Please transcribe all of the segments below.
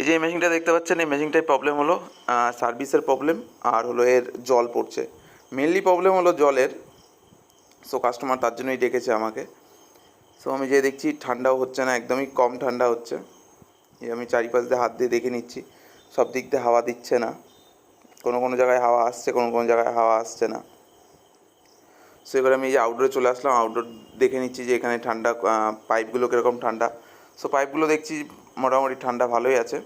এই যে এই মেশিনটা দেখতে পাচ্ছেন, এই মেশিনটায় প্রবলেম হলো সার্ভিসের প্রবলেম আর হলো এর জল পড়ছে। মেনলি প্রবলেম হলো জলের। সো কাস্টমার তার জন্যই ডেকেছে আমাকে। সো আমি যে দেখছি, ঠান্ডাও হচ্ছে না, একদমই কম ঠান্ডা হচ্ছে। এই আমি চারিপাশ দিয়ে হাত দিয়ে দেখে নিচ্ছি। সব দিক দিয়ে হাওয়া দিচ্ছে না। কোনো কোনো জায়গায় হাওয়া আসছে, কোনো কোনো জায়গায় হাওয়া আসছে না। সো এবার আমি এই যে আউটডোরে চলে আসলাম। আউটডোর দেখে নিচ্ছি যে এখানে ঠান্ডা পাইপগুলো কীরকম ঠান্ডা। সো পাইপগুলো দেখছি মোটামুটি ঠান্ডা ভালোই আছে।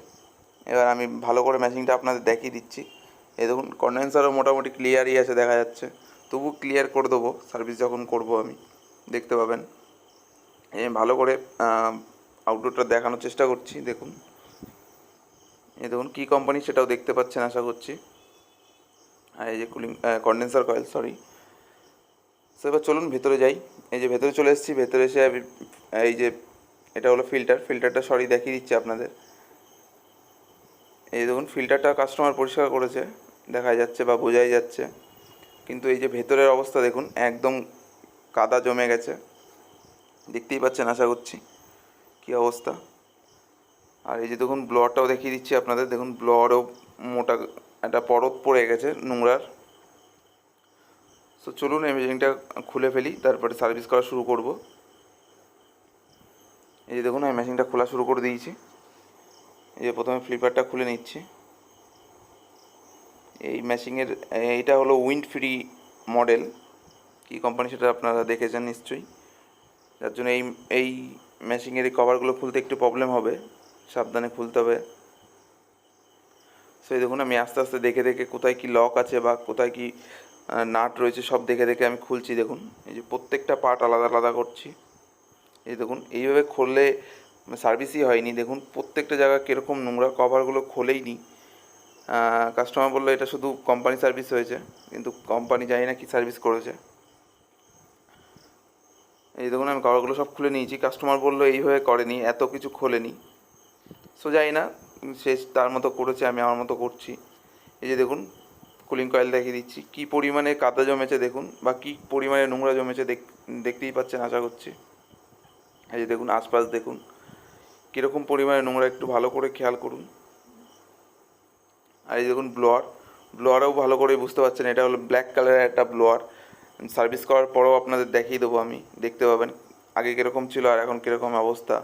এবার আমি ভালো করে মেশিনটা আপনাদের দেখিয়ে দিচ্ছি। এই দেখুন কন্ডেন্সারও মোটামুটি ক্লিয়ারই আছে দেখা যাচ্ছে। তবু ক্লিয়ার করে দেবো সার্ভিস যখন করব আমি। দেখতে পাবেন। এই ভালো করে আউটডোরটা দেখানোর চেষ্টা করছি, দেখুন। এই দেখুন, কী কোম্পানি সেটাও দেখতে পাচ্ছেন আশা করছি। আর এই যে cooling condenser coil sorry so এবার চলুন, ভেতরে যাই। এই যে ভেতরে চলে এসেছি, ভেতরে এসে এই যে এটা হলো ফিল্টার ফিল্টারটা সরি দেখিয়ে দিচ্ছি আপনাদের। এই দেখুন ফিল্টারটা কাস্টমার পরিষ্কার করেছে, দেখা যাচ্ছে বা বোঝাই যাচ্ছে। কিন্তু এই যে ভেতরের অবস্থা দেখুন, একদম কাদা জমে গেছে। দেখতেই পাচ্ছেন, আশা করছি। কী অবস্থা? আর এই যে দেখুন ব্লোয়ারটাও দেখিয়ে দিচ্ছি আপনাদের। দেখুন ব্লোয়ারও মোটা, একটা পরত পড়ে গেছে নোংরার। সো চলুন, এই মেশিনটা খুলে ফেলি, তারপরে সার্ভিস করা শুরু করব। এই যে দেখুন, আমি মেশিনটা খোলা শুরু করে দিয়েছি। এই যে প্রথমে ফ্লিপারটা খুলে নিচ্ছি। এই মেশিনের, এইটা হলো উইন্ড ফ্রি মডেল। কী কোম্পানি সেটা আপনারা দেখেছেন নিশ্চয়ই। যার জন্য এই এই মেশিনের এই কভারগুলো খুলতে একটু প্রবলেম হবে। সাবধানে খুলতে হবে। সেই দেখুন, আমি আস্তে আস্তে দেখে দেখে কোথায় কি লক আছে বা কোথায় কি নাট রয়েছে সব দেখে দেখে আমি খুলছি, দেখুন। এই যে প্রত্যেকটা পার্ট আলাদা আলাদা করছি। এই দেখুন, এইভাবে খুললে সার্ভিসই হয়নি। দেখুন, প্রত্যেকটা জায়গা কীরকম নোংরা কভারগুলো খোলেই নি কাস্টমার বলল, এটা শুধু কোম্পানি সার্ভিস হয়েছে। কিন্তু কোম্পানি জানি না কি সার্ভিস করেছে। এই দেখুন, আমি কভারগুলো সব খুলে নিয়েছি। কাস্টমার বলল, এইভাবে করেনি, এত কিছু খোলেনি। সো জানি না, সে তার মতো করেছে, আমি আমার মতো করছি। এই যে দেখুন কুলিং কয়েল দেখিয়ে দিচ্ছি। কী পরিমাণে কাদা জমেছে দেখুন, বা কী পরিমাণে নোংরা জমেছে দেখ, দেখতেই পাচ্ছেন, আশা করছি। এই যে দেখুন, আশপাশ দেখুন, কীরকম পরিমাণে নোংরা, একটু ভালো করে খেয়াল করুন। আর এই দেখুন, ব্লোয়ার, ব্লোয়ারও ভালো করে বুঝতে পারছেন, এটা হলো ব্ল্যাক কালারের একটা ব্লোয়ার। সার্ভিস করার পরেও আপনাদের দেখিয়ে দেবো আমি, দেখতে পাবেন আগে কীরকম ছিল আর এখন কীরকম অবস্থা।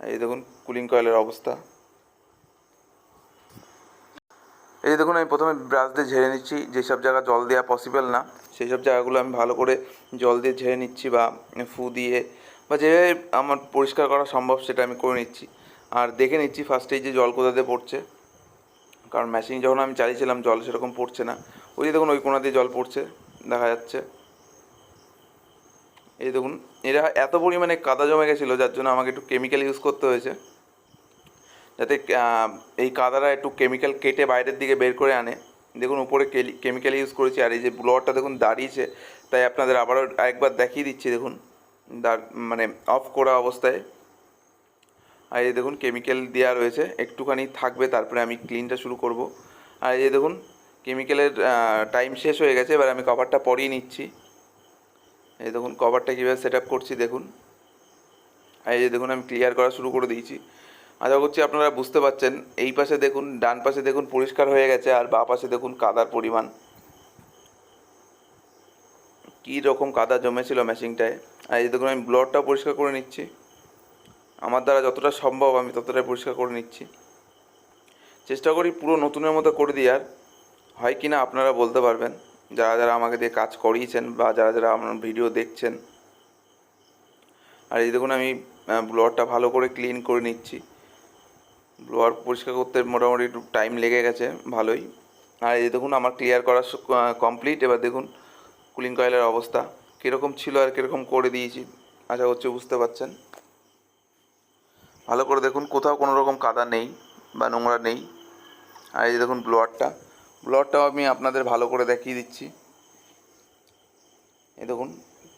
এই দেখুন, কুলিং কয়েলের অবস্থা। এই দেখুন, আমি প্রথমে ব্রাশ দিয়ে ঝেড়ে নিচ্ছি, যেসব জায়গা জল দেওয়া পসিবল না। সেই সব জায়গাগুলো আমি ভালো করে জল দিয়ে ঝেড়ে নিচ্ছি বা ফু দিয়ে বা যেভাবে আমার পরিষ্কার করা সম্ভব সেটা আমি করে নিচ্ছি। আর দেখে নিচ্ছি ফার্স্টেই যে জল কোথা দিয়ে পড়ছে। কারণ মেশিন যখন আমি চালিয়েছিলাম জল সেরকম পড়ছে না। ওই যে দেখুন ওই কোনা দিয়ে জল পড়ছে, দেখা যাচ্ছে। এই দেখুন, এরা এত পরিমাণে কাদা জমে গেছিল যার জন্য আমাকে একটু কেমিক্যাল ইউজ করতে হয়েছে। যাতে এই কাদাটা একটু কেমিক্যাল কেটে বাইরের দিকে বের করে আনে। দেখুন, উপরে কেমিক্যাল ইউজ করেছি আর এই যে ব্লোয়ারটা দেখুন দাঁড়িয়েছে, তাই আপনাদের আবারও আরেকবার দেখিয়ে দিচ্ছি, দেখুন মানে অফ করা অবস্থায়। আর এই দেখুন কেমিক্যাল দেওয়া রয়েছে, একটুখানি থাকবে, তারপরে আমি ক্লিনটা শুরু করব। আর এই দেখুন কেমিক্যালের টাইম শেষ হয়ে গেছে, এবার আমি কভারটা পরিয়ে নিচ্ছি। এই দেখুন কভারটা কীভাবে সেট করছি, দেখুন। আর এই যে দেখুন, আমি ক্লিয়ার করা শুরু করে দিয়েছি। আশা করছি আপনারা বুঝতে পারছেন। এই পাশে দেখুন, ডান পাশে দেখুন পরিষ্কার হয়ে গেছে আর বা পাশে দেখুন কাদার পরিমাণ। কী রকম কাদা জমেছিল মেশিনটায় আর এই দেখুন, আমি ব্লডটাও পরিষ্কার করে নিচ্ছি। আমার দ্বারা যতটা সম্ভব আমি ততটাই পরিষ্কার করে নিচ্ছি। চেষ্টা করি পুরো নতুনের মতো করে দিই আর। হয় কি না আপনারা বলতে পারবেন। যারা যারা আমাকে দিয়ে কাজ করিয়েছেন বা যারা যারা আমার ভিডিও দেখছেন। আর এই দেখুন, আমি ব্লডটা ভালো করে ক্লিন করে নিচ্ছি। ব্লোয়ার পরিষ্কার করতে মোটামুটি একটু টাইম লেগে গেছে, ভালোই। আর এই দেখুন, আমার ক্লিয়ার করা কমপ্লিট এবার দেখুন কুলিং কয়েলের অবস্থা। কীরকম ছিল আর কীরকম করে দিয়েছি, আশা করছি বুঝতে পারছেন। ভালো করে দেখুন, কোথাও কোনো রকম কাদা নেই বা নোংরা নেই। আর এই যে দেখুন ব্লোয়ারটা ব্লোয়ারটাও আমি আপনাদের ভালো করে দেখিয়ে দিচ্ছি। এই দেখুন,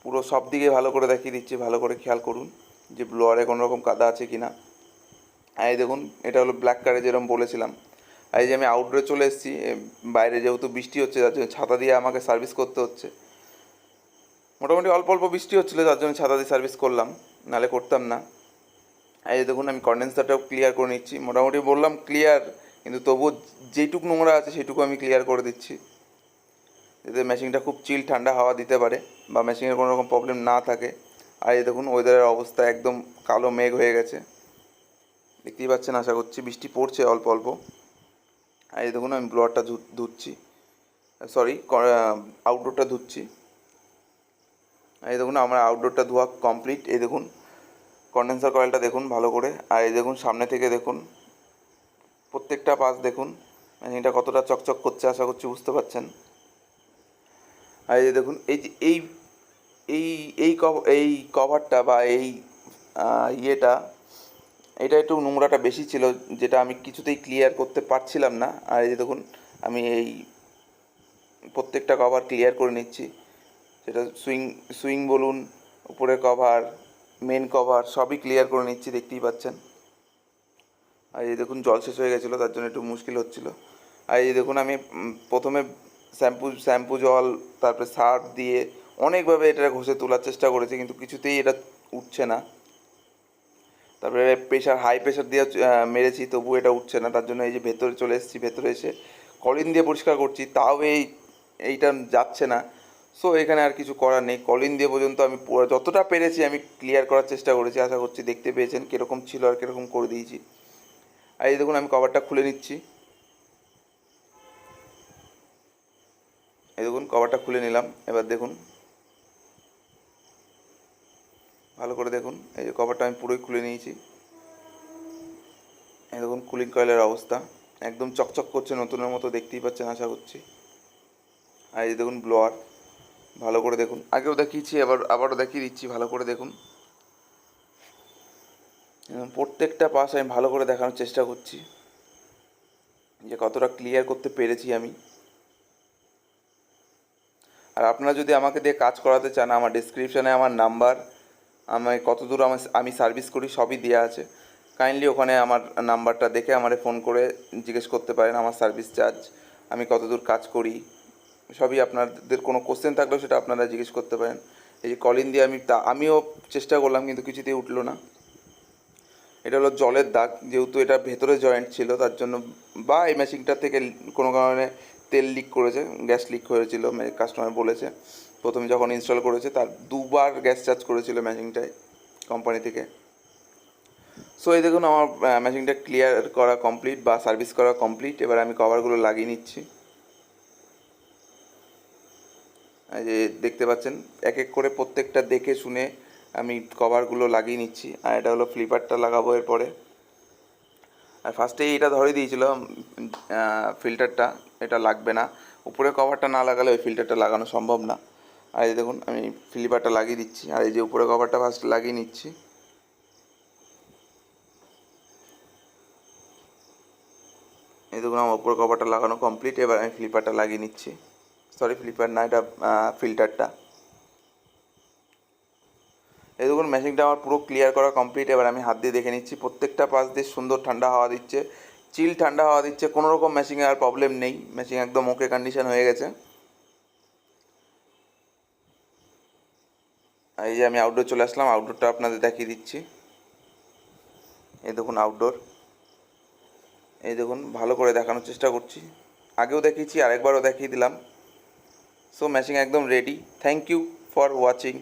পুরো সব দিকে ভালো করে দেখিয়ে দিচ্ছি, ভালো করে খেয়াল করুন যে ব্লোয়ারে কোনো রকম কাদা আছে কি না এই দেখুন, এটা হলো ব্ল্যাক কারে যেরকম বলেছিলাম। এই যে আমি আউটডোরে চলে এসেছি বাইরে যেহেতু বৃষ্টি হচ্ছে যার জন্য ছাতা দিয়ে আমাকে সার্ভিস করতে হচ্ছে। মোটামুটি অল্প অল্প বৃষ্টি হচ্ছিল যার জন্য ছাতা দিয়ে সার্ভিস করলাম নালে করতাম না। এই দেখুন, আমি কন্ডেন্সারটাও ক্লিয়ার করে নিচ্ছি। মোটামুটি বললাম ক্লিয়ার কিন্তু তবুও যেটুকু নোংরা আছে, সেটুকু আমি ক্লিয়ার করে দিচ্ছি। যাতে মেশিনটা খুব চিল ঠান্ডা হাওয়া দিতে পারে, বা মেশিনের কোনো রকম প্রবলেম না থাকে। আর এই দেখুন ওয়েদারের অবস্থা একদম কালো মেঘ হয়ে গেছে। দেখতেই পাচ্ছেন, আশা করছি বৃষ্টি পড়ছে অল্প অল্প। আর এই দেখুন, আমি ব্লোয়ারটা ধুচ্ছি। সরি আউটডোরটা ধুচ্ছি। এই দেখুন, আমার আউটডোরটা ধোয়া কমপ্লিট এই দেখুন কন্ডেন্সার কয়েলটা দেখুন, ভালো করে। আর এই দেখুন, সামনে থেকে দেখুন, প্রত্যেকটা পাশ দেখুন এটা কতটা চকচক করছে, আশা করছি বুঝতে পারছেন। আর এই দেখুন, এই যে, এই এই এই কভারটা বা এই ইয়েটা এটা একটু নোংরাটা বেশি ছিল, যেটা আমি কিছুতেই ক্লিয়ার করতে পারছিলাম না। আর এই যে দেখুন, আমি এই প্রত্যেকটা কভার ক্লিয়ার করে নিচ্ছি। সেটা সুইং সুইং বলুন, উপরে কভার মেন কভার সবই ক্লিয়ার করে নিচ্ছি, দেখতেই পাচ্ছেন। আর এই দেখুন, জল শেষ হয়ে গেছিল, তার জন্য একটু মুশকিল হচ্ছিল। আর এই দেখুন, আমি প্রথমে শ্যাম্পু শ্যাম্পু জল, তারপরে সার্ফ দিয়ে অনেকভাবে এটা ঘষে তোলার চেষ্টা করেছি, কিন্তু কিছুতেই এটা উঠছে না। তারপরে প্রেশার হাই প্রেশার দিয়ে মেরেছি তবু এটা উঠছে না। তার জন্য এই যে ভেতরে চলে এসেছি, ভেতরে এসে কলিন দিয়ে পরিষ্কার করছি, তাও এই, এইটা যাচ্ছে না। সো এখানে আর কিছু করার নেই। কলিন দিয়ে পর্যন্ত আমি যতটা পেরেছি আমি ক্লিয়ার করার চেষ্টা করেছি। আশা করছি দেখতে পেয়েছেন কীরকম ছিল আর কীরকম করে দিয়েছি। আর এই দেখুন, আমি কভারটা খুলে নিচ্ছি। এই দেখুন কভারটা খুলে নিলাম। এবার দেখুন ভালো করে দেখুন। এই যে কভারটা আমি পুরোই খুলে নিয়েছি। এই দেখুন কুলিং কয়েলের অবস্থা। একদম চকচক করছে, নতুনের মতো দেখতেই পাচ্ছেন, আশা করছি। আর এই দেখুন ব্লোয়ার ভালো করে দেখুন। আগেও দেখিয়েছি, আবার, আবারও দেখিয়ে দিচ্ছি, ভালো করে দেখুন। প্রত্যেকটা পাশ আমি ভালো করে দেখানোর চেষ্টা করছি। যে কতটা ক্লিয়ার করতে পেরেছি আমি। আর আপনারা যদি আমাকে দিয়ে কাজ করাতে চান, আমার ডিসক্রিপশানে আমার নাম্বার আমি কত দূর আমার আমি সার্ভিস করি, সবই দেওয়া আছে। কাইন্ডলি ওখানে আমার নাম্বারটা দেখে আমারে ফোন করে জিজ্ঞেস করতে পারেন, আমার সার্ভিস চার্জ আমি কত দূর কাজ করি। সবই আপনাদের কোনো কোশ্চেন থাকলেও সেটা আপনারা জিজ্ঞেস করতে পারেন। এই যে কলিন দিয়ে আমি তা, আমিও চেষ্টা করলাম, কিন্তু কিছুতেই উঠল না। এটা হলো জলের দাগ, যেহেতু এটা ভেতরে জয়েন্ট ছিল, তার জন্য বা এই মেশিনটা থেকে কোনো কারণে তেল লিক করেছে গ্যাস লিক হয়েছিল কাস্টমার বলেছে। প্রথমে যখন ইনস্টল করেছে, তার দুবার গ্যাস চার্জ করেছিল মেশিনটায় কোম্পানি থেকে। সো এই দেখুন আমার মেশিনটা ক্লিয়ার করা কমপ্লিট বা সার্ভিস করা কমপ্লিট এবার আমি কভারগুলো লাগিয়ে নিচ্ছি। যে দেখতে পাচ্ছেন, এক এক করে প্রত্যেকটা দেখে শুনে আমি কভারগুলো লাগিয়ে নিচ্ছি। আর এটা হলো ফ্লিপারটা লাগাবো এরপরে। আর ফার্স্টেই এটা ধরে দিয়েছিল ফিল্টারটা এটা লাগবে না। উপরে কভারটা না লাগালে ওই ফিল্টারটা লাগানো সম্ভব না। আর এই দেখুন, আমি ফ্লিপারটা লাগিয়ে দিচ্ছি, আর এই যে উপরে কভারটা ফার্স্ট লাগিয়ে নিচ্ছি। এই দেখুন, আমার উপরে কভারটা লাগানো কমপ্লিট এবার আমি ফ্লিপারটা লাগিয়ে নিচ্ছি। সরি ফ্লিপার না, এটা ফিল্টারটা এই দেখুন মেশিনটা আমার পুরো ক্লিয়ার করা কমপ্লিট এবার আমি হাত দিয়ে দেখে নিচ্ছি, প্রত্যেকটা পাশ দিয়ে সুন্দর ঠান্ডা হাওয়া দিচ্ছে চিল ঠান্ডা হাওয়া দিচ্ছে কোনো রকম মেশিনে আর প্রবলেম নেই। মেশিন একদম ওকে কন্ডিশন হয়ে গেছে। এই যে আমি আউটডোর চলে আসলাম আউটডোরটা আপনাদের দেখিয়ে দিচ্ছি। এই দেখুন আউটডোর এই দেখুন, ভালো করে দেখানোর চেষ্টা করছি। আগেও দেখিয়েছি, আরেকবারও দেখিয়ে দিলাম। সো ম্যাচিং একদম ready thank you for watching